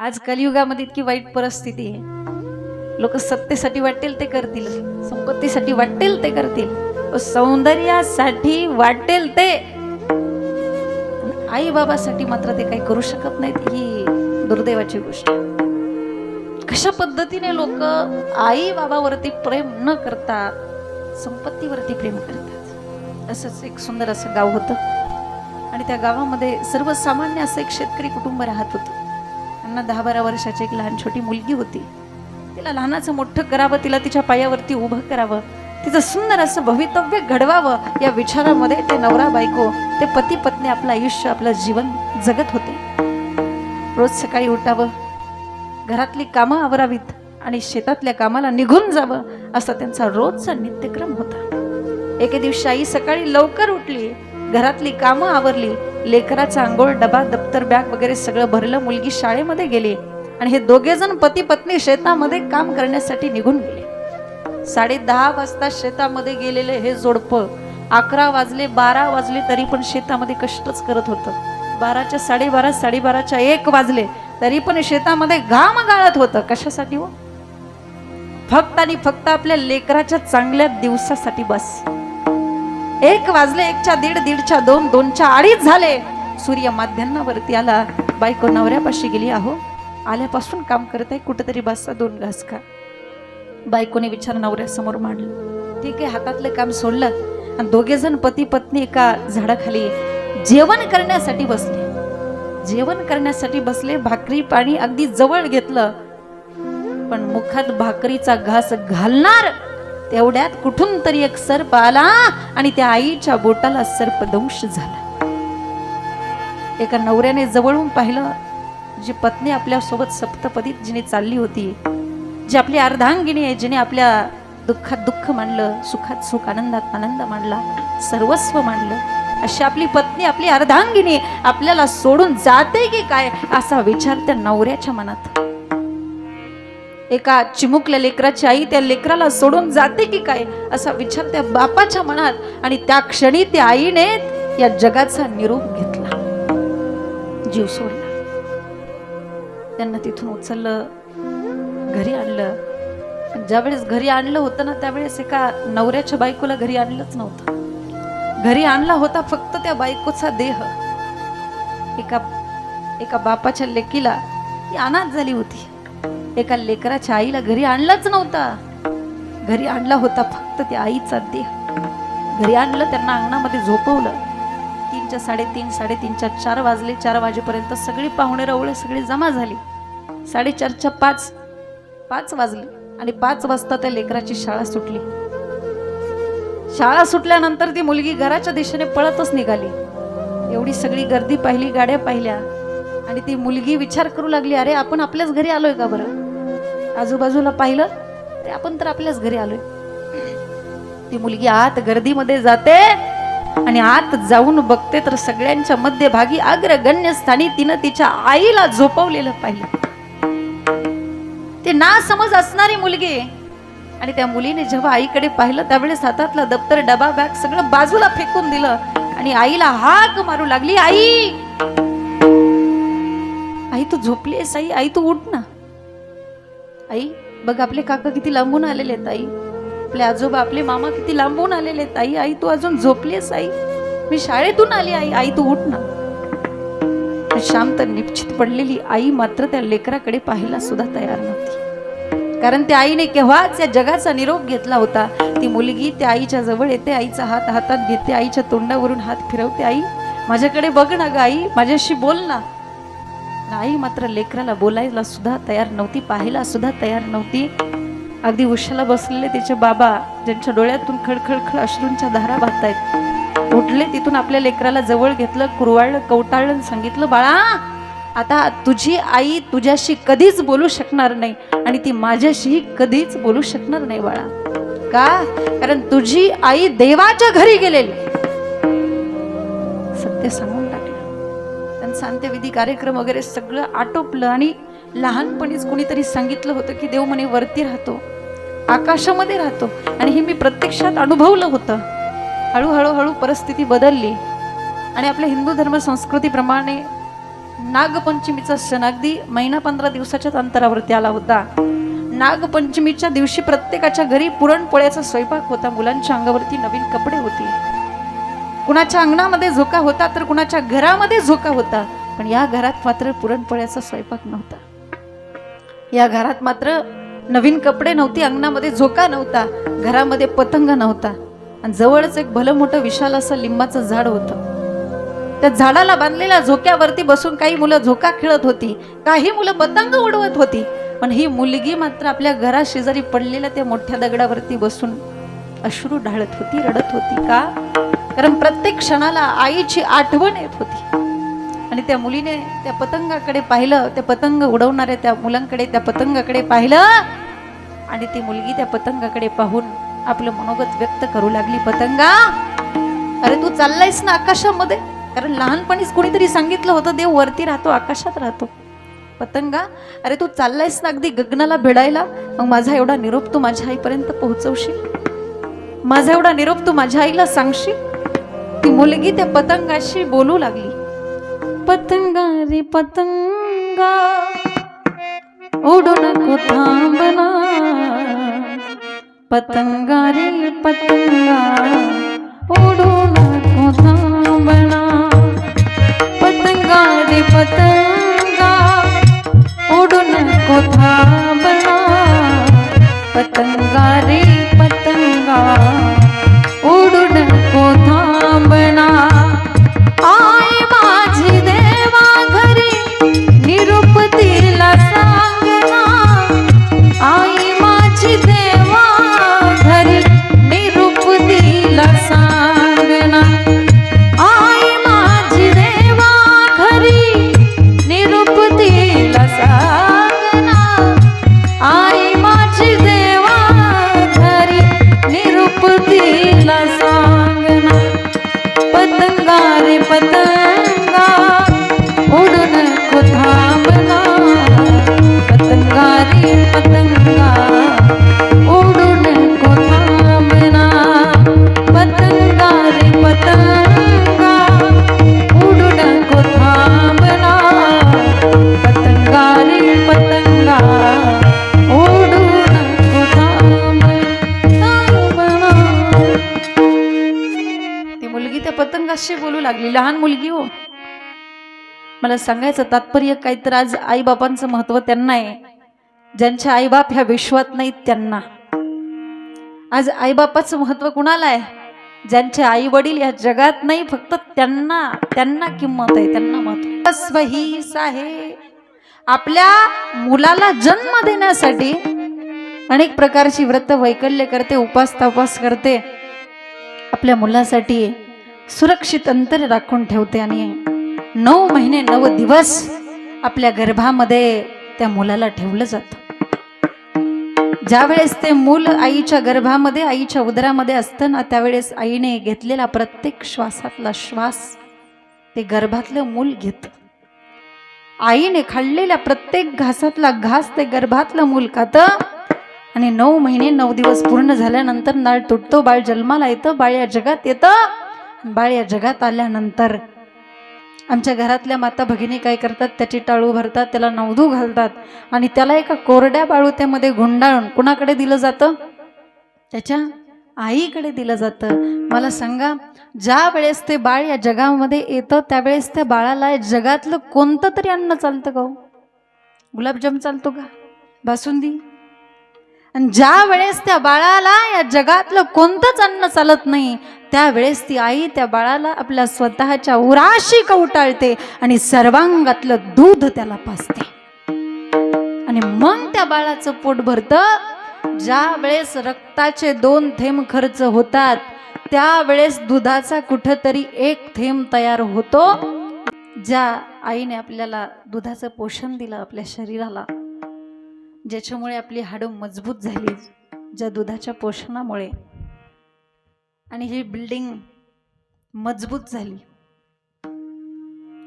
आज कलियुगामध्ये इतकी वाईट परिस्थिती आहे. लोक सत्तेसाठी वाटेल ते करतील संपत्तीसाठी वाटेल ते करतील सौंदर्यासाठी वाटेल ते. आई बाबासाठी मात्र ते काही करू शकत नाहीत ही दुर्दैवाची गोष्ट. कशा पद्धतीने लोक आई बाबावरती प्रेम न करता संपत्तीवरती प्रेम करतात? असंच एक सुंदर असं गाव होतं. आणि त्या गावामध्ये सर्वसामान्य असं एक शेतकरी कुटुंब राहत होतं. त्यांना दहा बारा वर्षाची एक लहान छोटी मुलगी होती. तिला लहानाचं मोठं करावं तिला तिच्या पायावरती उभं करावं तिचं सुंदर असं भवितव्य घडवावं या विचारामध्ये ते नवरा बायको ते पती पत्नी आपलं आयुष्य आपलं जीवन जगत होते. रोज सकाळी उठावं घरातली कामं आवरावीत आणि शेतातल्या कामाला निघून जावं असा त्यांचा रोजचा नित्यक्रम होता. एके दिवशी आई सकाळी लवकर उठली घरातली कामं आवरली लेकराचा आंघोळ डबा दप्तर बॅग वगैरे सगळं भरलं मुलगी शाळेमध्ये गेली आणि हे दोघे जण पती पत्नी शेतामध्ये काम करण्यासाठी निघून गेले. साडे दहा वाजता शेतामध्ये गेलेले हे जोडपं अकरा वाजले बारा वाजले तरी पण शेतामध्ये कष्टच करत होतं. बाराच्या साडेबारा साडेबाराच्या एक वाजले तरी पण शेतामध्ये घाम गाळत होतं. कशासाठी हो? फक्त आणि फक्त आपल्या लेकराच्या चांगल्या दिवसासाठी बस. एक वाजले एकच्या दीड दीडच्या दोन दोनच्या अडीच झाले. सूर्य माध्यान्नावरती आला. बायको नवऱ्यापाशी गेली आहो आल्यापासून काम करत आहे कुठेतरी बसा दोन घास खा. बायकोने विचार नवऱ्यासमोर मांडलं. ठीक आहे हातातलं काम सोडलं. आणि दोघे जण पती पत्नी एका झाडाखाली जेवण करण्यासाठी बसले. जेवण करण्यासाठी बसले भाकरी पाणी अगदी जवळ घेतलं. पण मुखात भाकरीचा घास घालणार तेवढ्यात कुठून तरी एक सर्प आला आणि त्या आईच्या बोटाला सर्पदंश झाला. एका नवऱ्याने जवळून पाहिलं जी पत्नी आपल्यासोबत सप्तपदीत जिने चालली होती जी आपली अर्धांगिनी आहे जिने आपल्या दुःखात दुःख मांडलं सुखात सुख आनंदात आनंद मांडला सर्वस्व मांडलं अशी आपली पत्नी आपली अर्धांगिनी आपल्याला सोडून जाते की काय असा विचार त्या नवऱ्याच्या मनात. एका चिमुकल्या लेकराची आई त्या लेकराला सोडून जाते की काय असा विचार त्या बापाच्या मनात आणि त्या क्षणी त्या आईने या जगाचा निरोप घेतला. जीव सोडला. त्यांना तिथून उचललं घरी आणलं. पण ज्यावेळेस घरी आणलं होतं ना त्यावेळेस एका नवऱ्याच्या बायकोला घरी आणलंच नव्हतं. घरी आणला होता फक्त त्या बायकोचा देह. एका एका बापाच्या लेकीला ती अनाथ झाली होती. एका लेकराच्या आईला घरी आणलाच नव्हता. घरी आणला होता फक्त त्या आईचा देह. घरी आणलं त्यांना अंगणामध्ये झोपवलं. तीनच्या साडेतीन साडेतीनच्या चार वाजले. चार वाजेपर्यंत सगळी पाहुणे रवळे सगळी जमा झाली. साडेचारच्या पाच पाच वाजले आणि पाच वाजता त्या लेकराची शाळा सुटली. शाळा सुटल्यानंतर ती मुलगी घराच्या दिशेने पळतच निघाली. एवढी सगळी गर्दी पाहिली गाड्या पाहिल्या. आणि ती मुलगी विचार करू लागली अरे आपण आपल्याच घरी आलोय का बरं? आजूबाजूला पाहिलं अरे आपण तर आपल्याच घरी आलोय. ती मुलगी आत गर्दीमध्ये जाते आणि आत जाऊन बघते तर सगळ्यांच्या मध्यभागी अग्रगण्य स्थानी तिनं तिच्या आईला झोपवलेलं पाहिलं. ते ना समज असणारी मुलगी. आणि त्या मुलीने जेव्हा आईकडे पाहिलं त्यावेळेस हातातला दप्तर डबा बॅग सगळं बाजूला फेकून दिलं आणि आईला हाक मारू लागली आई! आई तू झोपली आई? आई तू उठ ना. आई बघ आपले काका किती लांबून आलेले आहेत आई. आपले आजोबा आपले मामा किती लांबून आलेले आहेत आई. आई तू अजून झोपलीस आई? मी शाळेतून आली आई. आई तू उठ ना. शांत निश्चित पडलेली आई मात्र त्या लेकराकडे पाहायला सुद्धा तयार नव्हती. कारण त्या आईने केव्हाच या जगाचा निरोप घेतला होता. ती मुलगी त्या आईच्या जवळ येते आईचा हात हातात घेते आईच्या तोंडावरून हात फिरवते आई. माझ्याकडे बघ ना ग आई. माझ्याशी बोल ना. आई मात्र लेकराला बोलायला सुद्धा तयार नव्हती पाहायला सुद्धा तयार नव्हती. अगदी उशाला बसलेले तिचे बाबा ज्यांच्या डोळ्यातून खडखडखड अश्रूंच्या धारा वाहत आहेत उठले तिथून आपल्या लेकराला जवळ घेतलं कुरवाळलं कवटाळलं आणि सांगितलं बाळा आता तुझी आई तुझ्याशी कधीच बोलू शकणार नाही आणि ती माझ्याशीही कधीच बोलू शकणार नाही बाळा. का? कारण तुझी आई देवाच्या घरी गेलेली सत्य सांगू टाकलं त्यांचा अंत्यविधी कार्यक्रम वगैरे सगळं आटोपलं आणि लहानपणीच कोणीतरी सांगितलं होतं की देव म्हणे वरती राहतो आकाशामध्ये राहतो. आणि हे मी प्रत्यक्षात अनुभवलं होतं. हळूहळू हळू परिस्थिती बदलली. आणि आपल्या हिंदू धर्म संस्कृतीप्रमाणे नागपंचमीचा सण अगदी महिना पंधरा दिवसाच्याच अंतरावरती आला होता. नागपंचमीच्या दिवशी प्रत्येकाच्या घरी पुरणपोळ्याचा स्वयंपाक होता. मुलांच्या अंगावरती नवीन कपडे होती. कुणाच्या अंगणामध्ये झोका होता तर कुणाच्या घरामध्ये झोका होता. पण या घरात मात्र पुरणपोळ्याचा स्वयंपाक नव्हता. या घरात मात्र नवीन कपडे नव्हते अंगणामध्ये झोका नव्हता घरामध्ये पतंग नव्हता. आणि जवळच एक भलं मोठं विशाल असं लिंबाचं झाड होतं. त्या झाडाला बांधलेल्या झोक्यावरती बसून काही मुलं झोका खेळत होती काही मुलं पतंग उडवत होती. पण ही मुलगी मात्र आपल्या घरा शेजारी पडलेल्या त्या मोठ्या दगडावरती बसून अश्रू ढाळत होती रडत होती. का? कारण प्रत्येक क्षणाला आईची आठवण येत होती. आणि त्या मुलीने त्या पतंगाकडे पाहिलं त्या पतंग उडवणाऱ्या त्या मुलांकडे त्या पतंगाकडे पाहिलं आणि ती मुलगी त्या पतंगाकडे पाहून आपलं मनोगत व्यक्त करू लागली पतंगा अरे तू चाललायस ना आकाशामध्ये? कारण लहानपणीच कुणीतरी सांगितलं होतं देव वरती राहतो आकाशात राहतो. पतंगा अरे तू चाललायस ना अगदी गगनाला भिडायला? मग माझा एवढा निरोप तू माझ्या आईपर्यंत पोहोचवशील? माझा एवढा निरोप तू माझ्या आईला सांगशील? ती मुलगी त्या पतंगाशी बोलू लागली. पतंगा रे पतंगा उडू नको थांबना. पतंगा रे पतंगा उडू नको थांबना. पतंगा रे पतंगा मला सांगायचं तात्पर्य काय तर आज आईबापांचं महत्त्व त्यांना आहे. ज्यांच्या आईबाप ह्या विश्वात नाहीत त्यांना. आज आईबापाचं महत्त्व कुणाला आहे? ज्यांचे आई वडील या जगात नाही फक्त त्यांना त्यांना किंमत आहे त्यांना महत्त्व स्वहीस आहे आपल्या मुलाला जन्म देण्यासाठी अनेक प्रकारची व्रत वैकल्य करते उपास तपास करते. आपल्या मुलासाठी सुरक्षित अंतर राखून ठेवते आणि नऊ महिने नऊ दिवस आपल्या गर्भामध्ये त्या मुलाला ठेवलं जातं. ज्यावेळेस ते मूल आईच्या गर्भामध्ये आईच्या उदरामध्ये असतं ना त्यावेळेस आईने घेतलेला प्रत्येक श्वासातला श्वास ते गर्भातलं मूल घेत. आईने खाल्लेल्या प्रत्येक घासातला घास ते गर्भातलं मूल खातं आणि नऊ महिने नऊ दिवस पूर्ण झाल्यानंतर नाळ तुटतो बाळ जन्माला येतं बाळ या जगात येतं बाळ या जगात आल्यानंतर आमच्या घरातल्या माता भगिनी काय करतात त्याची टाळू भरतात त्याला नवधू घालतात आणि त्याला एका कोरड्या बाळूत्यामध्ये गुंडाळून कुणाकडे दिलं जातं? त्याच्या आईकडे दिलं जातं. मला सांगा ज्या वेळेस ते बाळ या जगामध्ये येतं त्यावेळेस त्या बाळाला या जगातलं कोणतं तरी अन्न चालतं का गुलाबजाम चालतो का? बासुंदी? आणि ज्या वेळेस त्या बाळाला या जगातलं कोणतंच अन्न चालत नाही त्यावेळेस ती आई त्या बाळाला आपल्या स्वतःच्या उराशी कवटाळते आणि सर्वांगातलं दूध त्याला पाजते. आणि मग त्या बाळाचं पोट भरतं. ज्या वेळेस रक्ताचे दोन थेंब खर्च होतात त्यावेळेस दुधाचा कुठंतरी एक थेंब तयार होतो ज्या आईने आपल्याला दुधाचं पोषण दिलं आपल्या शरीराला. ज्याच्यामुळे आपली हाडं मजबूत झाली ज्या दुधाच्या पोषणामुळे. आणि ही बिल्डिंग मजबूत झाली.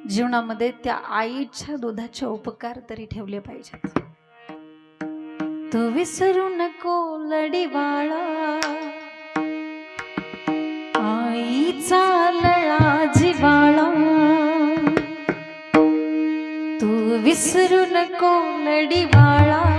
जीवनामध्ये त्या आईच्या दुधाचे उपकार तरी ठेवले पाहिजेत. तू विसरू नको लढीवाळा आईचा लळा जिवाळा. तू विसरू नको लढीवाळा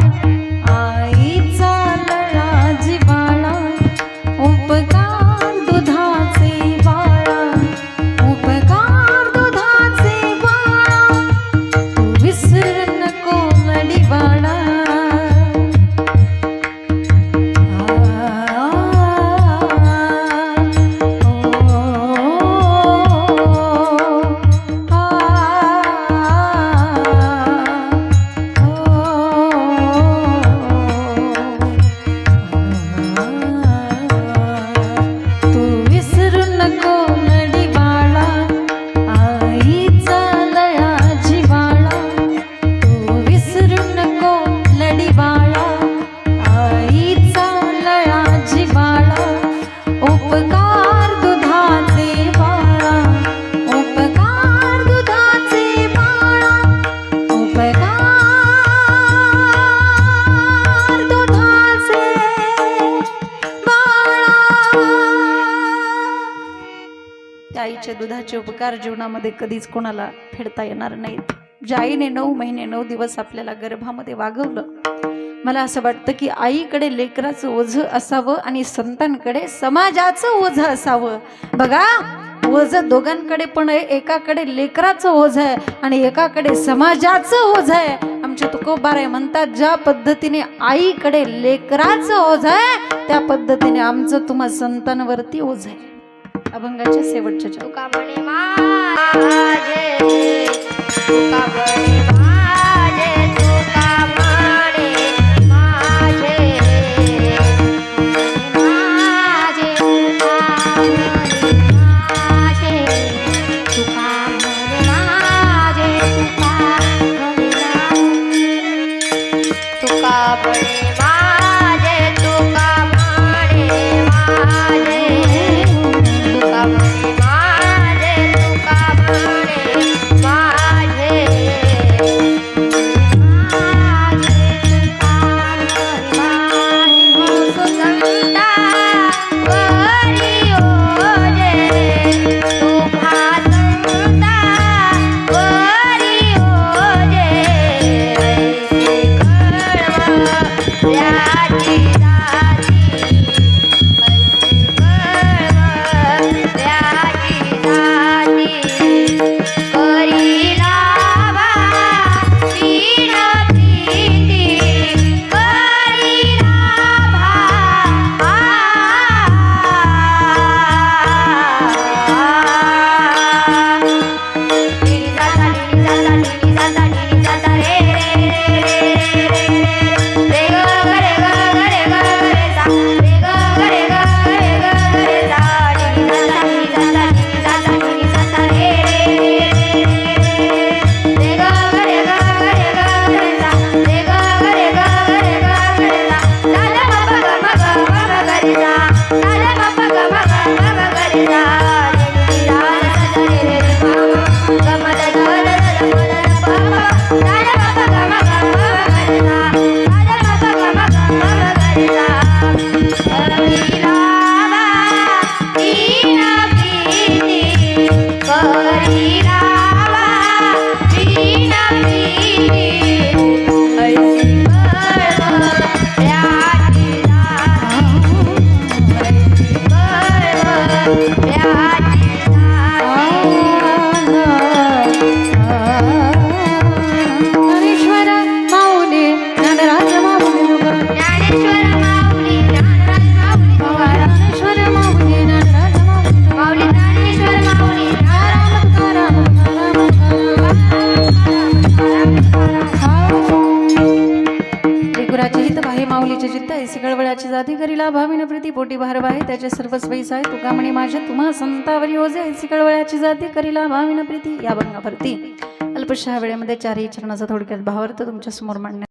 आईच्या उपकार जीवनामध्ये कधीच कोणाला फेडता येणार नाहीत. ज्या आईने नऊ महिने नऊ दिवस आपल्याला गर्भामध्ये वागवलं मला असं वाटतं की आईकडे लेकराचं ओझं असावं आणि संतांकडे समाजाचं ओझ असावं. बघा ओझ दोघांकडे पण आहे एकाकडे लेकराचं ओझ आहे आणि एकाकडे समाजाचं ओझ आहे. आमचे आहे म्हणतात ज्या पद्धतीने आईकडे लेकराचं ओझ आहे त्या पद्धतीने आमचं तुम्हा संतांवरती ओझ आहे. अभंगाच्या शेवटच्या माऊलीचे चित्त ऐसी कळवळ्याची जाती करीला भावीन प्रीती पोटी भार बाहे त्याचे सर्वच वैस आहे तुका म्हणे माझे तुम्हा संतावरी ओझे ऐसी जाती करीला भावीन प्रीती या भंगावरती अल्पशा वेळेमध्ये चारही चरणाचा थोडक्यात भावार्थ तुमच्यासमोर मांडण्यात